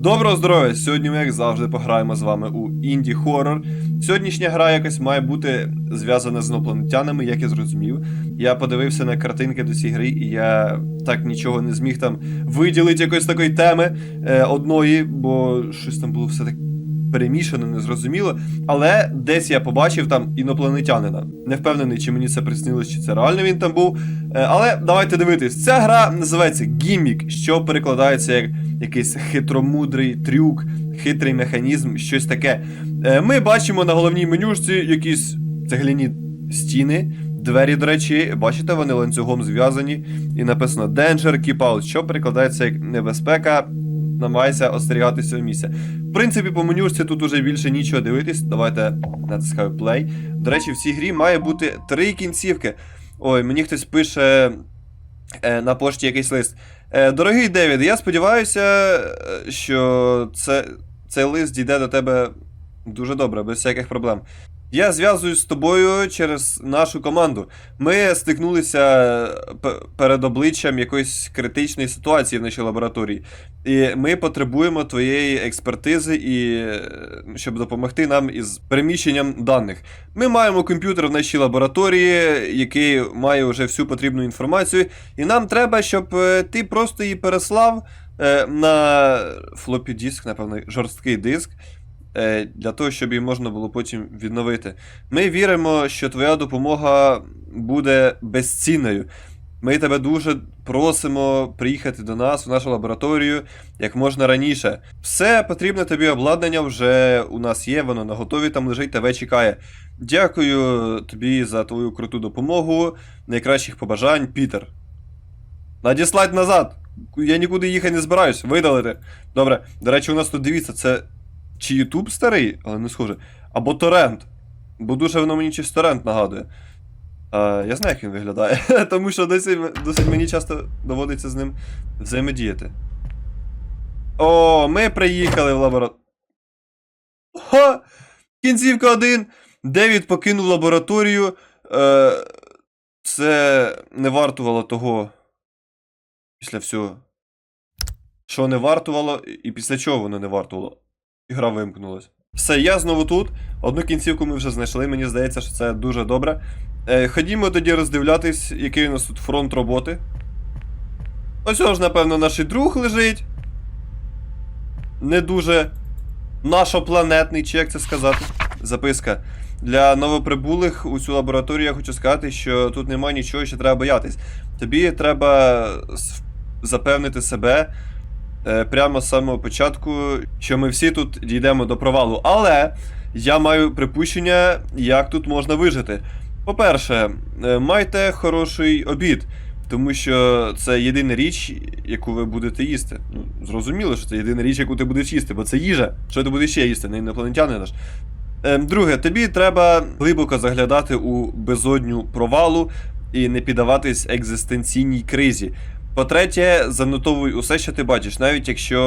Доброго здоров'я! Сьогодні ми, як завжди, пограємо з вами у інді хоррор. Сьогоднішня гра якось має бути зв'язана з інопланетянами, як я зрозумів. Я подивився на картинки до цієї гри, і я так нічого не зміг там виділити якоїсь такої теми е, одної, бо щось там було все так перемішано, незрозуміло. Але десь я побачив там інопланетянина. Не впевнений, чи мені це приснилось, чи це реально він там був. Е, але давайте дивитись. Ця гра називається Гіммік, що перекладається як якийсь хитромудрий трюк, хитрий механізм, щось таке. Е, Ми бачимо на головній менюшці якісь цегляні стіни. Двері, до речі, бачите, вони ланцюгом зв'язані, і написано Danger Keep Out, що перекладається як небезпека. Намагайся остерігатися цього місця. В принципі, по менюшці тут уже більше нічого дивитись. Давайте натискаю play. До речі, в цій грі має бути три кінцівки. Ой, мені хтось пише е, на пошті якийсь лист. Е, дорогий Девід, я сподіваюся, е, що це, цей лист дійде до тебе дуже добре, без всяких проблем. Я зв'язуюсь з тобою через нашу команду. Ми стикнулися п- перед обличчям якоїсь критичної ситуації в нашій лабораторії. І ми потребуємо твоєї експертизи, і, е, щоб допомогти нам із переміщенням даних. Ми маємо комп'ютер в нашій лабораторії, який має вже всю потрібну інформацію, і нам треба, щоб е, ти просто її переслав е, на флопі диск, напевно, жорсткий диск. Е, Для того, щоб її можна було потім відновити. Ми віримо, що твоя допомога буде безцінною. Ми тебе дуже просимо приїхати до нас в нашу лабораторію як можна раніше. Все потрібне тобі обладнання вже у нас є, воно на готові там лежить, тебе чекає. Дякую тобі за твою круту допомогу. Найкращих побажань, Пітер. Надіслать назад. Я нікуди їхати не збираюсь, видалити. Добре, до речі, у нас тут дивіться, це чи Ютуб старий, але не схоже. Або торрент. Бо дуже воно мені чись торрент нагадує. А, я знаю, як він виглядає, тому що досить, досить мені часто доводиться з ним взаємодіяти. О, ми приїхали в лабораторію. Кінцівка 1. Девід покинув лабораторію. Е, це не вартувало того. Після всього. Що не вартувало, і після чого воно не вартувало. І гра вимкнулась. Все, я знову тут. Одну кінцівку ми вже знайшли. Мені здається, що це дуже добре. Е, ходімо тоді роздивлятись, який у нас тут фронт роботи. Ось ж, напевно, наш друг лежить. Не дуже нашопланетний, чи як це сказати. Записка. Для новоприбулих у цю лабораторію я хочу сказати, що тут немає нічого, що треба боятись. Тобі треба запевнити себе прямо з самого початку, що ми всі тут дійдемо до провалу. Але я маю припущення, як тут можна вижити. По-перше, е, майте хороший обід, тому що це єдина річ, яку ви будете їсти. Ну, зрозуміло, що це єдина річ, яку ти будеш їсти, бо це їжа. Що ти будеш ще їсти, не інопланетянин ж. Е, Друге, тобі треба глибоко заглядати у безодню провалу і не піддаватись екзистенційній кризі. По-третє, занотовуй усе, що ти бачиш, навіть якщо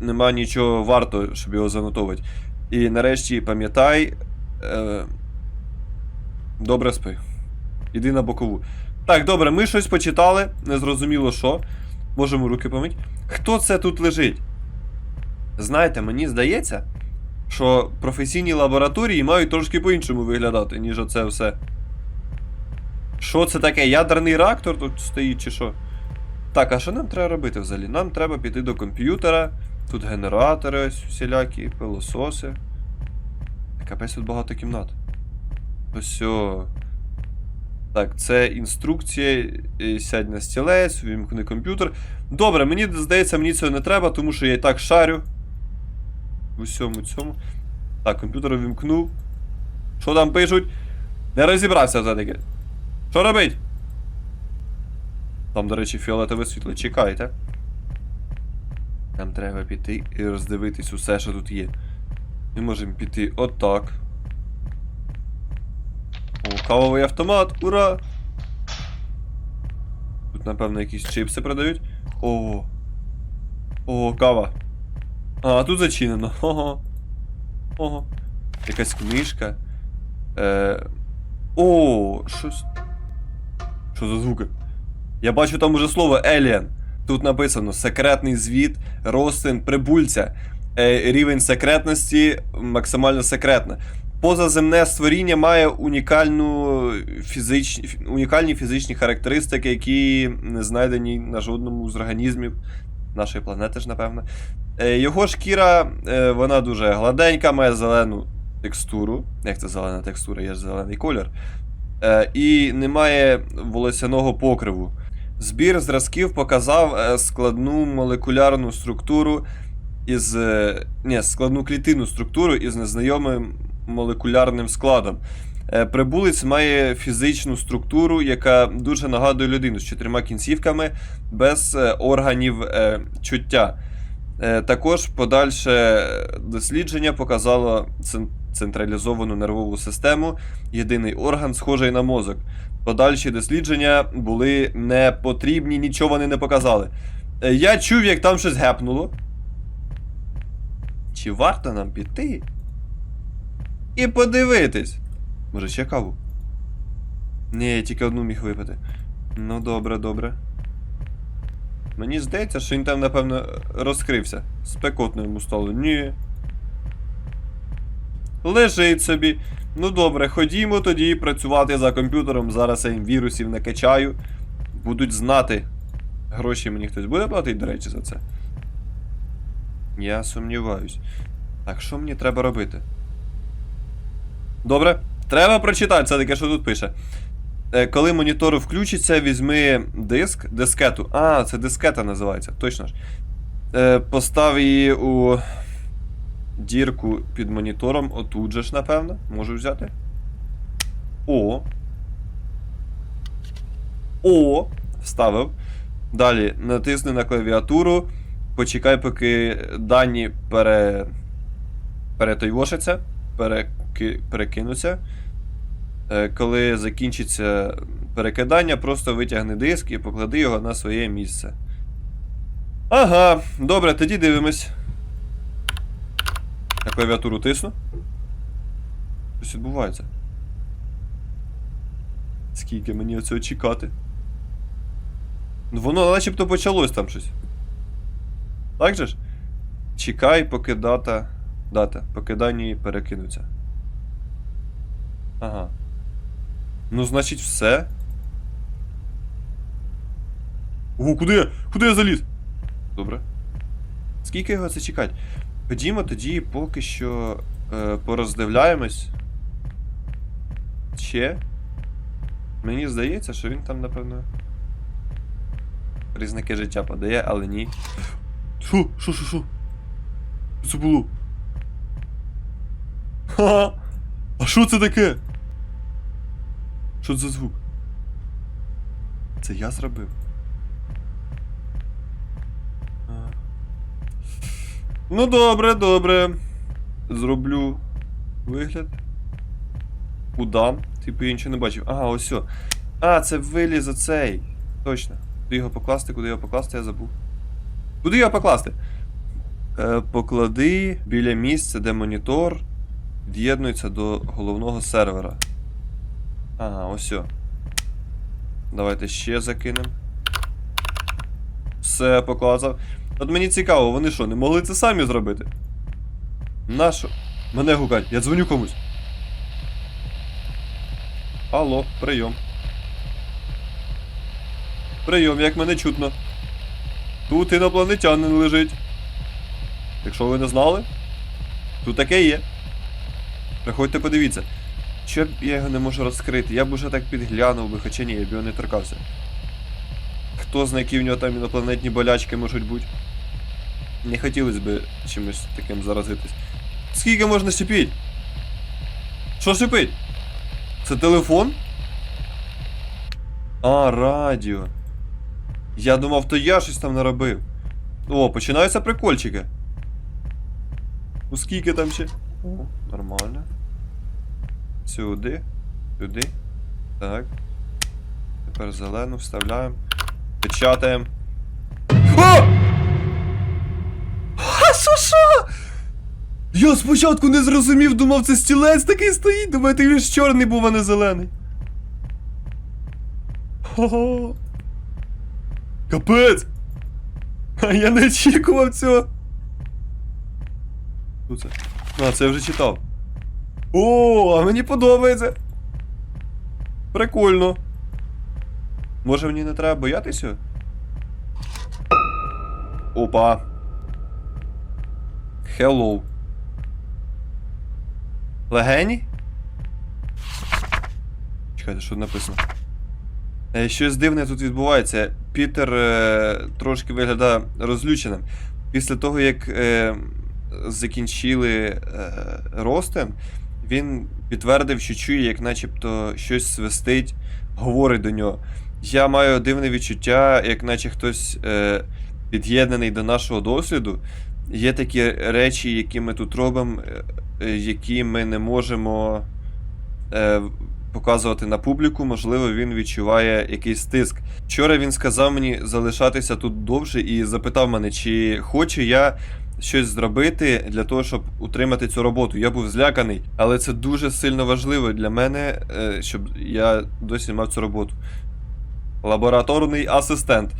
е, нема нічого варто, щоб його занотовувати. І нарешті пам'ятай. Е, добре спи. Іди на бокову. Так, добре, ми щось почитали, незрозуміло що. Можемо руки помить. Хто це тут лежить? Знаєте, мені здається, що професійні лабораторії мають трошки по-іншому виглядати, ніж оце все. Що це таке? Ядерний реактор тут стоїть чи що? Так, а що нам треба робити взагалі? Нам треба піти до комп'ютера. Тут генератори ось всілякі, пилососи. Капець тут багато кімнат. Ось. Так, це інструкція. Сядь на стілець, вімкни комп'ютер. Добре, мені здається, мені цього не треба, тому що я і так шарю. В усьому цьому. Так, комп'ютер увімкнув. Що там пишуть? Не розібрався все-таки. Що робить? Там, до речі, фіолетове світло. Чекайте. Нам треба піти і роздивитись усе, що тут є. Ми можемо піти отак. О, кавовий автомат, ура! Тут, напевно, якісь чипси продають. О. О, кава. А, тут зачинено. Ого. Ого. Якась книжка. Е... О, щось. Що за звуки? Я бачу там уже слово Alien. Тут написано секретний звіт, розтин прибульця. Е, рівень секретності максимально секретна. Позаземне створіння має унікальну фізич... унікальні фізичні характеристики, які не знайдені на жодному з організмів нашої планети ж, напевно. Е, Його шкіра, е, вона дуже гладенька, має зелену текстуру. Як це зелена текстура, є ж зелений колір. Е, І немає волосяного покриву. Збір зразків показав е, складну молекулярну структуру із. е, Ні, складну клітинну структуру із незнайомим молекулярним складом. Прибулець має фізичну структуру, яка дуже нагадує людину з чотирма кінцівками без органів чуття. Також подальше дослідження показало централізовану нервову систему, єдиний орган, схожий на мозок. Подальші дослідження були не потрібні, нічого вони не показали. Е, Я чув, як там щось гепнуло. Чи варто нам піти? І подивитись. Може, ще каву? Ні, я тільки одну міг випити. Ну, добре, добре. Мені здається, що він там, напевно, розкрився. Спекотно йому стало. Ні. Лежить собі. Ну добре, ходімо тоді працювати за комп'ютером. Зараз я їм вірусів накачаю. Будуть знати. Гроші мені хтось буде платити, до речі, за це. Я сумніваюсь. Так, що мені треба робити? Добре, треба прочитати це таке, що тут пише. Е, Коли монітор включиться, візьми диск, дискету. А, це дискета називається, точно ж. Е, Постав її у дірку під монітором. Отут же ж, напевно. Можу взяти. О. О. Вставив. Далі натисни на клавіатуру. Почекай, поки дані пере... перетойвошаться, переки... перекинуться. Е, Коли закінчиться перекидання, просто витягни диск і поклади його на своє місце. Ага, добре, тоді дивимось. На клавіатуру тисну. Щось відбувається. Скільки мені оцього чекати? Ну воно начебто почалось там щось. Так же ж? Чекай, поки дата. Дата. Поки дані перекинуться. Ага. Ну, значить, все. Ого, куди я? Куди я заліз? Добре. Скільки його це чекати? Ходімо тоді поки що е, пороздивляємось. Ще. Мені здається, що він там, напевно. Різнаки життя подає, але ні. Що, що, що? Що це було? Ха! А що це таке? Що це за звук? Це я зробив. Ну добре, добре. Зроблю вигляд. Удам. Типу нічого не бачив. Ага, ось. все. А, це виліз оцей. Точно. Куди його покласти, куди його покласти, я забув. Куди його покласти? Е, поклади біля місця, де монітор від'єднується до головного сервера. Ага, ось. все. Давайте ще закинемо. Все, поклацав. От мені цікаво, вони що, не могли це самі зробити? Нащо? Мене гукать, я дзвоню комусь. Алло, прийом. Прийом, як мене чутно. Тут інопланетянин лежить. Якщо ви не знали, тут таке є. Приходьте подивіться. Що я його не можу розкрити? Я б уже так підглянув би, хоча ні, я б його не торкався. Хто знає, які в нього там інопланетні болячки можуть бути. Не хотілося б чимось таким заразитись. Скільки можна шипіть? Що шипить? Це телефон? А, радіо. Я думав, то я щось там наробив. О, починаються прикольчики. Ну скільки там ще? О, нормально. Сюди. Сюди. Так. Тепер зелену вставляємо. Печатаємо. О! Що? Я спочатку не зрозумів, думав, це стілець такий стоїть. Думаєте, він ж чорний був, а не зелений. Хо-хо. Капець! А я не очікував цього. Що це? А, це я вже читав. О, а мені подобається. Прикольно. Може мені не треба боятися? Опа. Hello. Легені? Чекайте, що написано. Е, Щось дивне тут відбувається. Пітер е, трошки виглядає розлюченим. Після того, як е, закінчили е, ростем, він підтвердив, що чує, як начебто щось свистить, говорить до нього. Я маю дивне відчуття, як наче хтось е, під'єднаний до нашого досвіду. Є такі речі, які ми тут робимо, е, е, які ми не можемо е, показувати на публіку. Можливо, він відчуває якийсь тиск. Вчора він сказав мені залишатися тут довше і запитав мене, чи хочу я щось зробити для того, щоб утримати цю роботу. Я був зляканий, але це дуже сильно важливо для мене, е, щоб я досі мав цю роботу. Лабораторний асистент.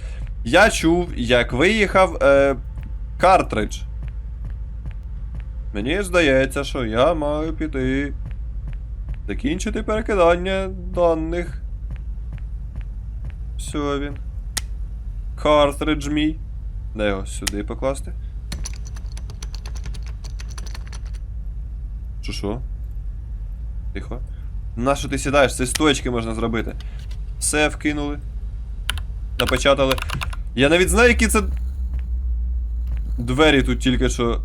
Я чув, як виїхав картридж. Мені здається, що я маю піти. Закінчити перекидання даних. Все він. Картридж мій. Де його сюди покласти? Що що? Тихо. На що ти сідаєш? Це з стоечки можна зробити. Все вкинули. Напечатали. Я навіть знаю, які це. Двері тут тільки що.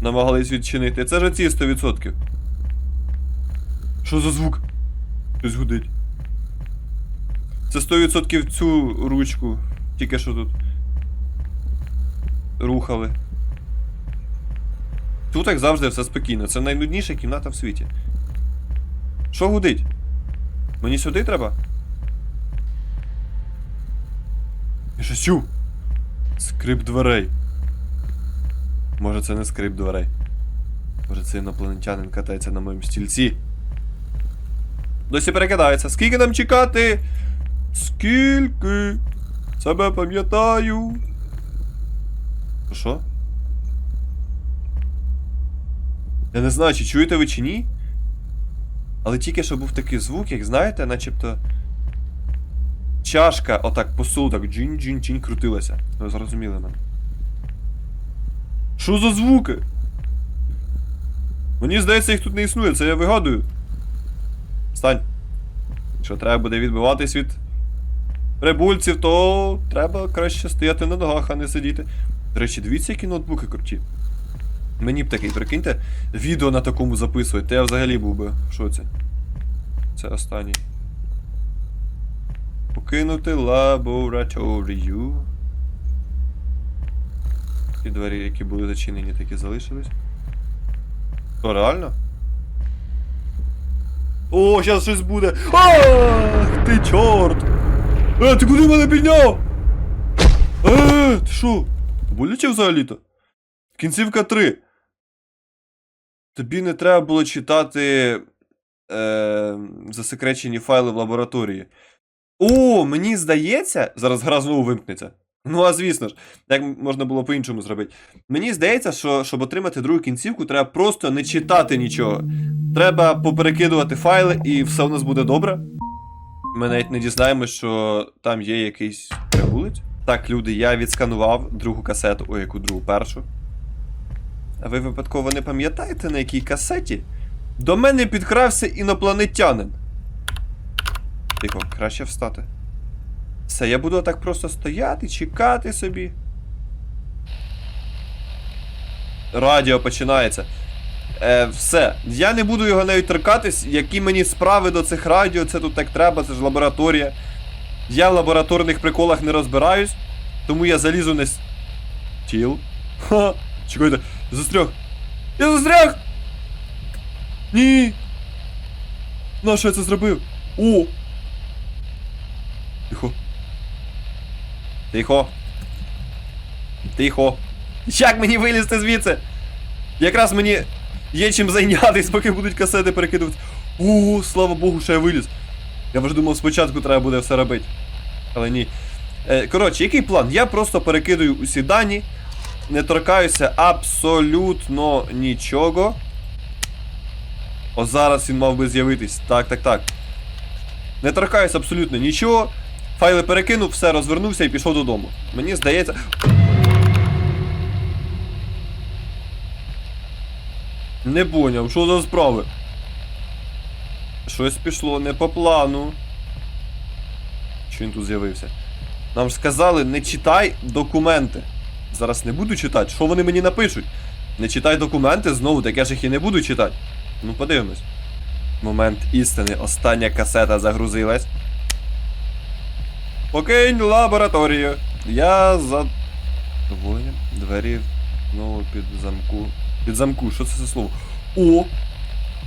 Намагались відчинити. Це ж ці 100%. Що за звук? Хтось гудить. Це 100% цю ручку. Тільки що тут. Рухали. Тут, як завжди, все спокійно. Це найнудніша кімната в світі. Що гудить? Мені сюди треба? Я щось чув. Скрип дверей. Може це не скрип дверей. Може це інопланетянин катається на моєму стільці. Досі перекидається. Скільки нам чекати? Скільки? Себе пам'ятаю. Що? Я не знаю, чи чуєте ви чи ні? Але тільки що був такий звук, як знаєте, начебто. Чашка отак по так джин-джин-джин крутилася. Ви зрозуміли мене. Що за звуки? Мені здається, їх тут не існує, це я вигадую. Стань. Якщо треба буде відбиватись від прибульців, то треба краще стояти на ногах, а не сидіти. До речі, дивіться, які ноутбуки круті. Мені б такий, прикиньте, відео на такому записувати, то я взагалі був би в шоці. Це останній. Покинути лабораторію. Ті двері, які були зачинені, такі залишились. Що, реально? О, зараз щось буде! Ах, ти чорт! Е, ти куди мене підняв? Е, ти що? Боляче взагалі-то? Кінцівка 3. Тобі не треба було читати е, засекречені файли в лабораторії. О, мені здається, зараз гра знову вимкнеться. Ну, а звісно ж, як можна було по-іншому зробити. Мені здається, що щоб отримати другу кінцівку, треба просто не читати нічого. Треба поперекидувати файли, і все у нас буде добре. Ми навіть не дізнаємося, що там є якийсь прибулець. Так, люди, я відсканував другу касету, ой, яку другу першу. А ви випадково не пам'ятаєте, на якій касеті? До мене підкрався інопланетянин. Тихо, краще встати. Все, я буду так просто стояти, чекати собі. Радіо починається. Е, все. Я не буду його навіть торкатись, які мені справи до цих радіо, це тут так треба, це ж лабораторія. Я в лабораторних приколах не розбираюсь, тому я залізу на стіл. Ха! Чекайте, застряг. Я застряг! Ні! На що я це зробив? О! Тихо. Тихо. Тихо. Як мені вилізти звідси? Якраз мені є чим зайнятись, поки будуть касети перекидувати. О, слава Богу, що я виліз. Я вже думав, спочатку треба буде все робити. Але ні. Е, коротше, який план? Я просто перекидаю усі дані, не торкаюся абсолютно нічого. О, зараз він мав би з'явитись. Так, так, так. Не торкаюся абсолютно нічого. Файли перекинув, все розвернувся і пішов додому. Мені здається. Не поняв, що за справи? Щось пішло не по плану. Що він тут з'явився? Нам ж сказали, не читай документи. Зараз не буду читати. Що вони мені напишуть? Не читай документи знову, так я ж їх і не буду читати. Ну, подивимось. Момент істини. Остання касета загрузилась. Покинь лабораторію. Я за. Доволі. Двері знову під замку. Під замку, що це за слово? О!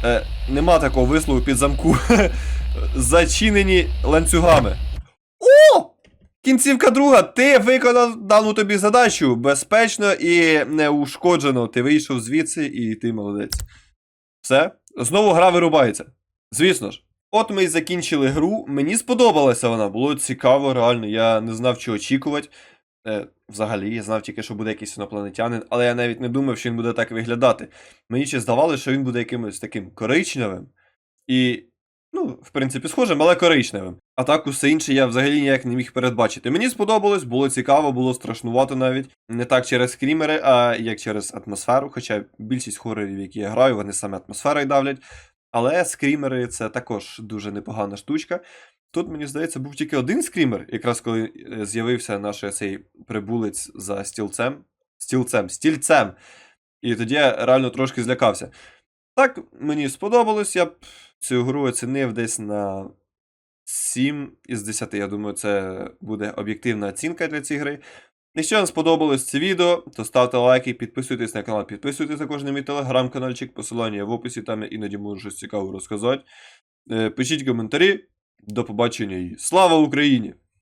Е, нема такого вислову під замку. Зачинені ланцюгами. О! Кінцівка друга, ти виконав дану тобі задачу безпечно і неушкоджено. Ти вийшов звідси і ти молодець. Все, знову гра вирубається. Звісно ж. От ми і закінчили гру. Мені сподобалася вона, було цікаво, реально. Я не знав, що очікувати. Е, взагалі, я знав тільки, що буде якийсь інопланетянин, але я навіть не думав, що він буде так виглядати. Мені ще здавалося, що він буде якимось таким коричневим. І, ну, в принципі, схожим, але коричневим. А так усе інше я взагалі ніяк не міг передбачити. Мені сподобалось, було цікаво, було страшнувато навіть. Не так через скрімери, а як через атмосферу. Хоча більшість хорорів, які я граю, вони саме атмосферою давлять. Але скрімери це також дуже непогана штучка. Тут, мені здається, був тільки один скрімер, якраз коли е, з'явився наш цей прибулець за стілцем. Стілцем, стільцем. І тоді я реально трошки злякався. Так, мені сподобалось, я б цю гру оцінив десь на 7 із 10. Я думаю, це буде об'єктивна оцінка для цієї гри. Якщо вам сподобалось це відео, то ставте лайки, підписуйтесь на канал, підписуйтесь також на мій телеграм-каналчик, посилання в описі, там я іноді можу щось цікаве розказати. Е, Пишіть коментарі. До побачення і слава Україні!